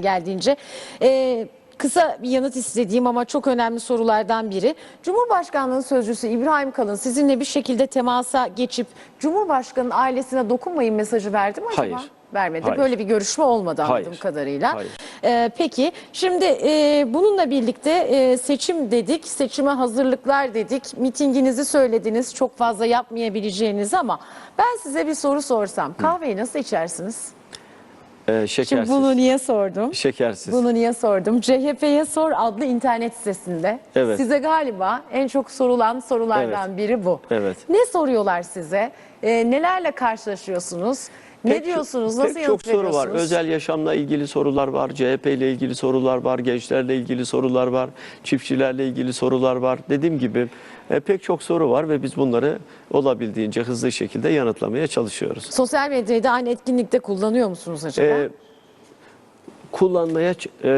geldiğince. Ee, kısa bir yanıt istediğim ama çok önemli sorulardan biri. Cumhurbaşkanlığı Sözcüsü İbrahim Kalın sizinle bir şekilde temasa geçip Cumhurbaşkanı'nın ailesine dokunmayın mesajı verdi mi acaba? Hayır. Vermedi. Hayır. Böyle bir görüşme olmadı anladığım Hayır. kadarıyla. Hayır. Ee, peki şimdi e, bununla birlikte e, seçim dedik, seçime hazırlıklar dedik. Mitinginizi söylediniz çok fazla yapmayabileceğinizi ama ben size bir soru sorsam kahveyi nasıl içersiniz? Ee, Şimdi şekersiz. bunu niye sordum? Şekersiz. Bunu niye sordum? CHP'ye Sor adlı internet sitesinde. Evet. Size galiba en çok sorulan sorulardan biri bu. Evet. Ne soruyorlar size? Ee, nelerle karşılaşıyorsunuz? Ne Pek- diyorsunuz? Nasıl pek çok soru var. Özel yaşamla ilgili sorular var. CHP ile ilgili sorular var. Gençlerle ilgili sorular var. Çiftçilerle ilgili sorular var. Dediğim gibi e, pek çok soru var ve biz bunları olabildiğince hızlı şekilde yanıtlamaya çalışıyoruz. Sosyal medyayı da aynı etkinlikte kullanıyor musunuz acaba? Ee, kullanmaya e,